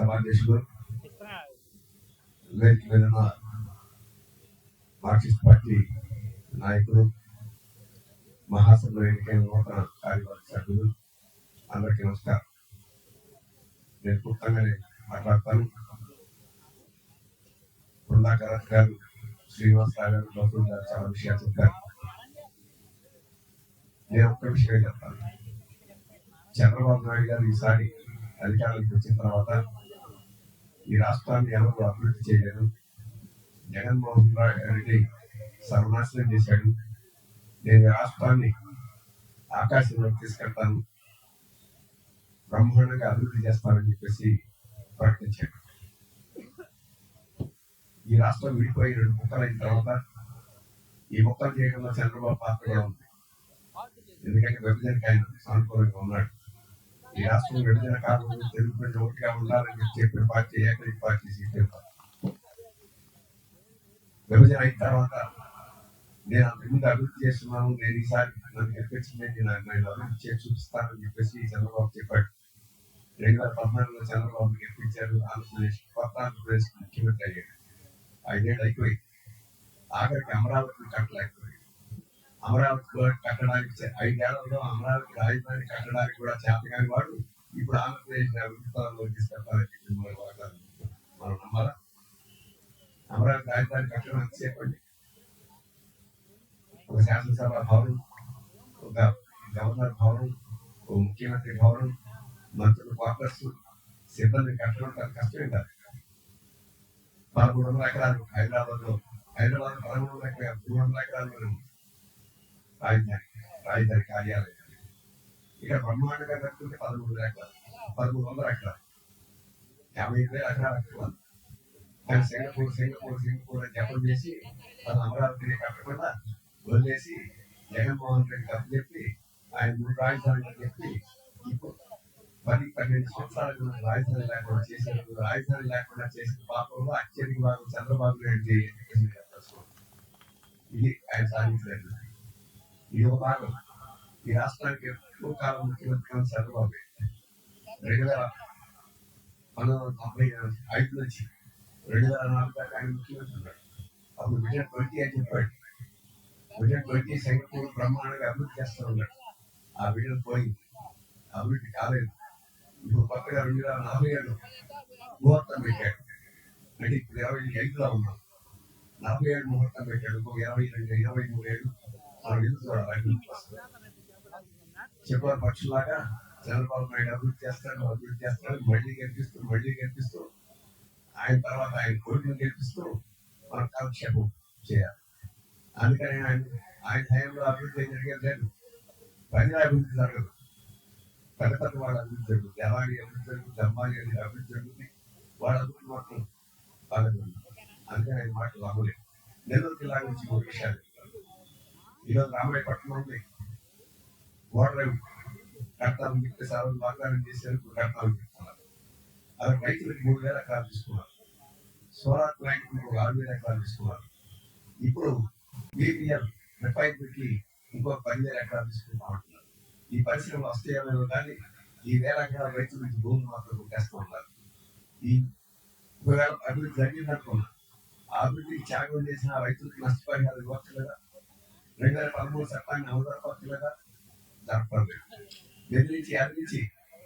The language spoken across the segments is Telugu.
సభాధ్యక్షులు వేదిక మీద మార్క్సిస్ట్ పార్టీ నాయకులు మహాసభ ఎన్నికైన నూతన కార్యవర్గ సభ్యులు అందరికీ నమస్కారం. నేను క్లుప్తంగానే మాట్లాడతాను. బృందాకర్ గారు శ్రీనివాసరావు గారు గౌతమ్ గారు చాలా విషయాలు చెప్పారు. నేను ఒక్క విషయమే చెప్తాను. చంద్రబాబు నాయుడు గారు ఈసారి అధికారంలోకి వచ్చిన తర్వాత ఈ రాష్ట్రాన్ని ఎవరు అభివృద్ధి చేయలేదు జగన్మోహన్ రెడ్డి సర్వనాశనం చేశాడు. నేను ఈ రాష్ట్రాన్ని ఆకాశంలోకి తీసుకెళ్తాను. బ్రహ్మాండంగా అభివృద్ధి చేస్తానని చెప్పేసి ప్రకటించాడు. ఈ రాష్ట్రం విడిపోయి రెండు ముక్కలు అయిన తర్వాత ఈ ముక్కలు చేయడంలో చంద్రబాబు పాత్ర కూడా ఉంది. ఎందుకంటే విభజనకి ఆయన సానుకూలంగా ఉన్నాడు. రాష్ట్రం విభజన కాలంలో తెలుగు ప్రజలు ఒకటిగా ఉండాలని చెప్పిన పార్టీ ఏకైక పార్టీ సిపిఎం విభజన అయిన తర్వాత నేను అంతకుముందు అభివృద్ధి చేస్తున్నాను నేను ఈసారి నన్ను గెలిపించింది నేను నేను అభివృద్ధి చేసి చూపిస్తానని చెప్పేసి చంద్రబాబు చెప్పాడు. రెండు వేల పద్నాలుగులో చంద్రబాబు గెలిపించారు ఆంధ్రప్రదేశ్ కొత్త ఆంధ్రప్రదేశ్ ముఖ్యమంత్రి అయ్యాడు. ఐదేళ్ళు అయిపోయింది. ఆఖరికి అమరావతిని కట్టలేకపోయింది అమరావతి కట్టడానికి ఐదేళ్ళలో అమరావతి రాజధాని కట్టడానికి కూడా చేతగాని వాడు ఇప్పుడు ఆంధ్రప్రదేశ్ అభివృద్ధిలో తీసుకెళ్తారని చెప్పి మన వాగ్దానం. మనం నమ్మాలా అమరావతి రాజధాని కట్టడం ఎంతసేపు ఒక శాసనసభ భవనం ఒక గవర్నర్ భవనం ఒక ముఖ్యమంత్రి భవనం మంత్రుల క్వార్టర్స్ సిబ్బంది కట్టడం పెద్ద కష్టమే కాదు పదమూడు వందల ఎకరాలు హైదరాబాద్లో హైదరాబాద్ పదమూడు వందల ఎకరాలు మూడు వందల ఎకరాలు ఉంది. రాజధాని రాజధాని కార్యాలయం. ఇక్కడ బ్రహ్మాండంగా కట్టుకుంటే పదమూడు వందల ఎకరాలు పదమూడు వందల ఎకరాలు యాభై ఐదు వేల ఎకరాలు కట్టుకోవాలి కానీ సింగపూర్ సింగపూర్ సింగపూర్ అని జపం చేసి తన అమరావతిని కట్టకుండా వదిలేసి జగన్మోహన్ రెడ్డి కప్పు చెప్పి ఆయన మూడు రాజధానులు చెప్పి ఇప్పుడు పది పన్నెండు సంవత్సరాలకు రాజధాని లేకుండా చేసిన రాజధాని లేకుండా చేసిన పాపంలో అత్యధిక భాగం చంద్రబాబు నాయుడు ఇది ఆయన సాధించలేదు ఇది ఒక భాగం ఈ రాష్ట్రానికి ఎక్కువ కాలం ముఖ్యమంత్రి చంద్రబాబు. రెండు వేల పంతొమ్మిది తొంభై ఐదు నుంచి రెండు వేల నాలుగు దాకా ఆయన ముఖ్యమంత్రి ఉన్నాడు. అప్పుడు విజన్ ట్వంటీ అని చెప్పాడు. విజన్ ట్వంటీ సింగపూర్ బ్రహ్మాండంగా అభివృద్ధి చేస్తూ ఉన్నాడు. ఆ విజన్ పోయింది. అభివృద్ధి కాలేదు. ఇప్పుడు కొత్తగా రెండు వేల నలభై ఏడు ముహూర్తం పెట్టాడు. అంటే ఇప్పుడు ఇరవై ఐదులో ఉన్నాం. నలభై ఏడు ముహూర్తం పెట్టాడు. ఇంకో ఇరవై రెండు ఇరవై మూడు ఏడు మనం చెప్పారు పక్షులాగా చంద్రబాబు నాయుడు అభివృద్ధి చేస్తాడు అభివృద్ధి చేస్తాడు మళ్ళీ గెలిపిస్తూ మళ్ళీ గెలిపిస్తూ ఆయన తర్వాత ఆయన కోరికను గెలిపిస్తూ మన కాలక్షేపం చేయాలి. అందుకని ఆయన ఆయన టైంలో అభివృద్ధి ఏం జరిగేది లేదు. ప్రజల అభివృద్ధి జరగదు. పెద్ద పెద్ద వాళ్ళ అభివృద్ధి జరుగుతుంది అలాగే అభివృద్ధి జరుగుతుంది అమ్మాయి అనేది అభివృద్ధి జరుగుతుంది వాళ్ళ అభివృద్ధి మాత్రం బాగా అందుకని ఆయన మాటలు అవ్వలేదు నెల్లూరు జిల్లా నుంచి మూడు విషయాలు ఈరోజు రామాయపట్నం ఉంది ఓటర్ కడతామని చెప్పేసి ఆ రోజు వాగ్దానం చేశారు ఇప్పుడు కడతామని చెప్తున్నారు. అది రైతులకు మూడు వేల ఎకరాలు తీసుకున్నారు. సోలార్ ప్లాంట్ ఒక ఆరు వేల ఎకరాలు తీసుకున్నారు. ఇప్పుడు బీపీఎల్ రిఫైనరీకి ఇంకో పదివేల ఎకరాలు తీసుకుంటా ఉంటున్నారు ఈ పరిశ్రమలు వస్తాయేమో కానీ ఈ వేల ఎకరాల రైతుల నుంచి భూమి మాత్రం కొట్టేస్తూ ఉన్నారు. ఈ ఒకవేళ అభివృద్ధి జరిగిందనుకున్నా ఆ అభివృద్ధికి త్యాగం చేసిన రైతులకు నష్టపరిహారం ఇవ్వచ్చు కదా? రెండు వేల పదమూడు చట్టాన్ని అమలు జరపచ్చు కదా జరపలేదు బెదిరించి అదిరించి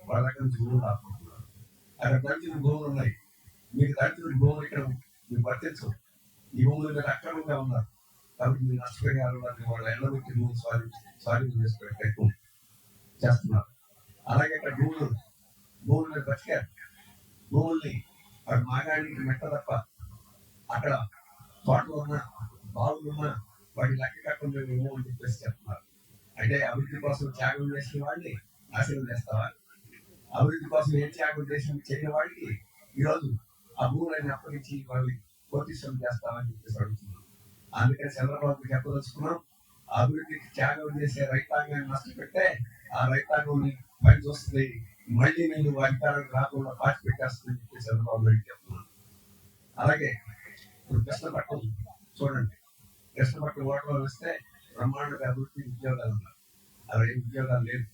వాళ్ళ దగ్గర నుంచి భూములు ఆపుకుంటున్నారు అక్కడ దళితుల భూములు ఉన్నాయి. మీకు దళితుల భూములు ఇక్కడ మీరు పట్టించు ఈ భూములు మీరు అక్రమంగా ఉన్నారు. కాబట్టి మీరు నష్టపరిహారం వారిని వాళ్ళ ఎల్ల పెట్టి భూములు స్వాధీ స్వాధీనం చేసుకునే ప్రయత్నం చేస్తున్నారు. అలాగే ఇక్కడ భూములు భూములు మీరు బతికారు. భూముల్ని అక్కడ మాగాడికి మెట్ట తప్ప అక్కడ తోటలో ఉన్నా బావులు ఉన్నా వాటి లెక్క కట్టడం మేము అని చెప్పేసి చెప్తున్నారు అంటే అభివృద్ధి కోసం త్యాగం చేసిన వాడిని నాశనం చేస్తావా అభివృద్ధి కోసం ఏ త్యాగం చేసిన చేయని వాడికి ఈరోజు ఆ భూములని అప్పగించి వాళ్ళని కోటీశ్వరం చేస్తామని చెప్పేసి అడుగుతున్నాం. అందుకని చంద్రబాబు చెప్పదలుచుకున్నాం అభివృద్ధికి త్యాగం చేసే రైతాంగాన్ని నష్టపెట్టే ఆ రైతాంగం పని చూస్తుంది మళ్ళీ నేను అధికారం రాకుండా పాచి పెట్టేస్తుందని చెప్పి చంద్రబాబు నాయుడు చెప్తున్నాను అలాగే ఇప్పుడు కృష్ణపట్నం చూడండి. కృష్ణపట్నం ఓటర్లు వస్తే బ్రహ్మాండ అభివృద్ధి ఉద్యోగాలు ఉన్నారు అరవై ఉద్యోగాలు లేదు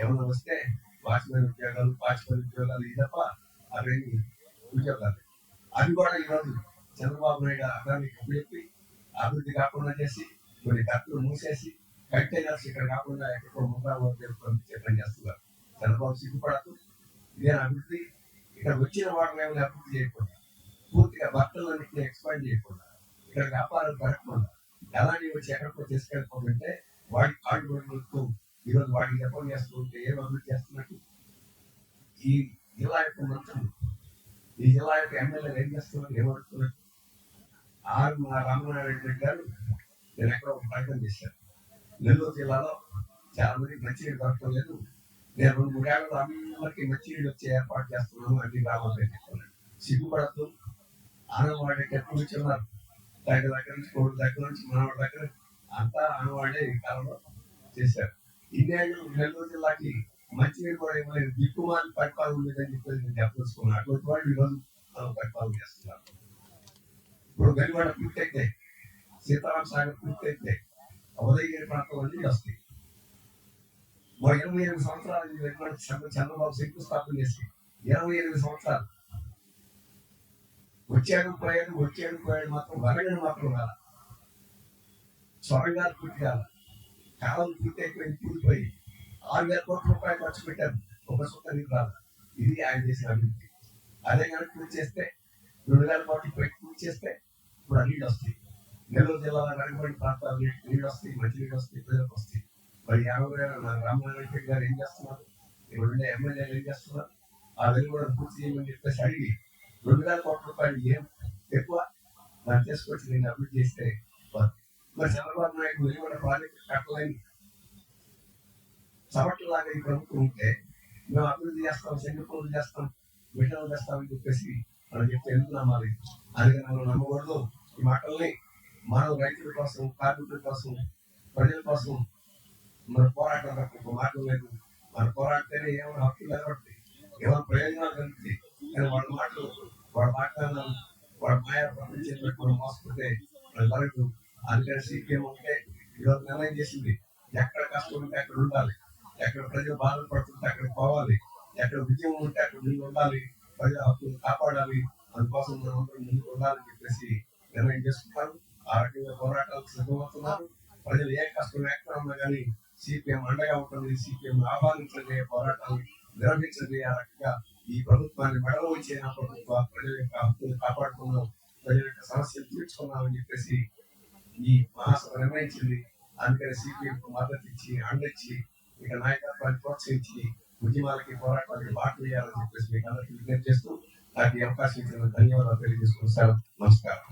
ఏమైనా వస్తే వాచ్మెన్ ఉద్యోగాలు వాచ్మెన్ ఉద్యోగాలు ఇది తప్ప అవేమి ఉద్యోగాలు అవి కూడా ఈరోజు చంద్రబాబు నాయుడు అదానికి చెప్పి అభివృద్ధి కాకుండా చేసి కొన్ని కత్తులు మూసేసి కంటైనర్స్ ఇక్కడ కాకుండా ఎక్కడికో ముంబై పంపించే పని చేస్తున్నారు. చంద్రబాబు సిగ్గుపడదు ఇదే అభివృద్ధి. ఇక్కడ వచ్చిన వాటిని ఏమైనా అభివృద్ధి చేయకుండా పూర్తిగా భర్తలన్నింటినీ ఎక్స్పాండ్ చేయకుండా ఇక్కడ వ్యాపారం పెరగకుండా ఎలాంటి వచ్చి ఎక్కడికో తీసుకెళ్ళిపోతుంటే వాడి కాళ్ళు కొడుతూ ఈరోజు వాడికి జపం చేస్తూ ఉంటే ఏం అభివృద్ధి చేస్తున్నట్టు? ఈ జిల్లా యొక్క మంత్రులు ఈ జిల్లా యొక్క ఎమ్మెల్యేలు ఏం చేస్తున్నారు ఏం అడుగుతున్నారు? ఆరు మా రామనారాయణ రెడ్డి గారు నేను ఎక్కడో ఒక ప్రయత్నం చేశాను. నెల్లూరు జిల్లాలో చాలా మంది మంచినీళ్ళు దొరకడం లేదు. నేను రెండు మూడు ఏళ్ళలో అందరికీ మంచినీళ్ళు వచ్చే ఏర్పాటు చేస్తున్నాను అన్ని గ్రామాలు చెప్తున్నాను సిగ్గుపడద్దు. ఆనవాడికి ఎప్పుడు నుంచి ఉన్నారు దగ్గర దగ్గర నుంచి కోడి దగ్గర నుంచి మనవాడి దగ్గర అంతా ఆనవాడే ఈ కాలంలో చేశారు. ఇన్నేళ్ళు నెల్లూరు జిల్లాకి మంచినీళ్ళు కూడా ఇవ్వలేదు. దిక్కుమాలి పరిపాలన ఉండేదని చెప్పేసి నేను చెప్పదలుచుకున్నాను. అటువంటి వాళ్ళు ఈరోజు పరిపాలన చేస్తున్నారు. ఇప్పుడు గడివాడ పూర్తయితే సీతారాం సాగర్ పూర్తయితే ఉదయగిరి ప్రాంతం నీళ్ళు వస్తాయి. మా ఇరవై ఎనిమిది సంవత్సరాలు ఈ చంద్రబాబు శంకుస్థాపన చేసి ఇరవై ఎనిమిది సంవత్సరాలు. వచ్చాడు పోయాడు వచ్చాడు పోయాడు మాత్రం వరగని మాత్రం కాల స్వర్గాలు పూర్తి కాలం పూర్తి అయిపోయింది కూలిపోయి ఆరు వేల కోట్ల రూపాయలు ఖర్చు పెట్టారు. ఒక సొంత నీరు ఇది ఆయన చేసిన అభివృద్ధి. అదే కనుక పూర్తి చేస్తే రెండు వేల కోట్లు పెట్టి పూర్తి చేస్తే ఇప్పుడు ఆ నీళ్ళు వస్తాయి. నెల్లూరు జిల్లాలో వెనకబడి ప్రాంతాలు నీళ్ళు- వస్తాయి మంచి నీళ్ళు వస్తాయి ప్రజలకు వస్తాయి. మరి యాభై వేల మన రామనారాయణ గారు ఏం చేస్తున్నారు? ఇక్కడ ఉండే ఎమ్మెల్యేలు ఏం చేస్తున్నారు? ఆ కూడా పూర్తి చేయమని చెప్పేసి అడిగి రెండు వేల కోట్ల రూపాయలు ఏం ఎక్కువ? దాన్ని తీసుకొచ్చి నేను అభివృద్ధి చేస్తే మరి చంద్రబాబు నాయుడు వెళ్ళి కూడా కట్టలేని చవట్లాగా ఈ ప్రభుత్వం ఉంటే మేము అభివృద్ధి చేస్తాం శంకుపూర్లు చేస్తాం విడుదల చేస్తామని చెప్పేసి మనం చెప్తే ఎందుకు నమ్మాలి? అందుకని మనం నమ్మకూడదు. ఈ మాటల్ని మనం రైతుల కోసం కార్మికుల కోసం ప్రజల కోసం మన పోరాటం తప్ప ఇంకో మార్గం లేదు. మన పోరాడితేనే ఏమైనా హక్కులు నిలబడతాయి ఏమైనా ప్రయోజనాలు కలుగుతాయి కానీ వాళ్ళ మాటలు వాళ్ళ మాట్లాడడం వాళ్ళ మాయా ప్రపంచం మనం మోసపోతే మన జరగదు. అందుకని సీపీఎం ఉంటే ఈరోజు నిర్ణయం చేసింది ఎక్కడ కష్టం ఉంటే అక్కడ ఉండాలి ఎక్కడ ప్రజలు బాధపడుతుంటే అక్కడ పోవాలి ఎక్కడ విజయం ఉంటే అక్కడ ముందు ఉండాలి ప్రజల హక్కులు కాపాడాలి అందుకోసం మనం అందరం ముందుకు ఉండాలని చెప్పేసి నిర్ణయం చేసుకుంటారు. ఆ రకంగా పోరాటాలు సిద్ధమవుతున్నారు. ప్రజలు ఏ కష్టం ఎక్కడ ఉన్నా కానీ సిపిఎం అండగా ఉంటుంది సిపిఎం ఆహ్వానించండి పోరాటాలు నిర్వహించండి ఆ రకంగా ఈ ప్రభుత్వాన్ని మెడలో వచ్చిన ప్రభుత్వ ప్రజల యొక్క హక్కులు కాపాడుకుందాం ప్రజల యొక్క సమస్యలు తీర్చుకున్నామని చెప్పేసి ఈ మహాసభ నిర్ణయించింది అందుకని సిపిఎం మద్దతు ఇచ్చి అండిచ్చి ఇక నాయకత్వాన్ని ప్రోత్సహించి ఉద్యమాలకి పోరాటాలకి బాట వేయాలని చెప్పేసి మీకు అందరికీ విజ్ఞప్తి చేస్తూ నాకు ఈ అవకాశం ఇచ్చిన ధన్యవాదాలు తెలియజేసుకుంటాను సార్ నమస్కారం.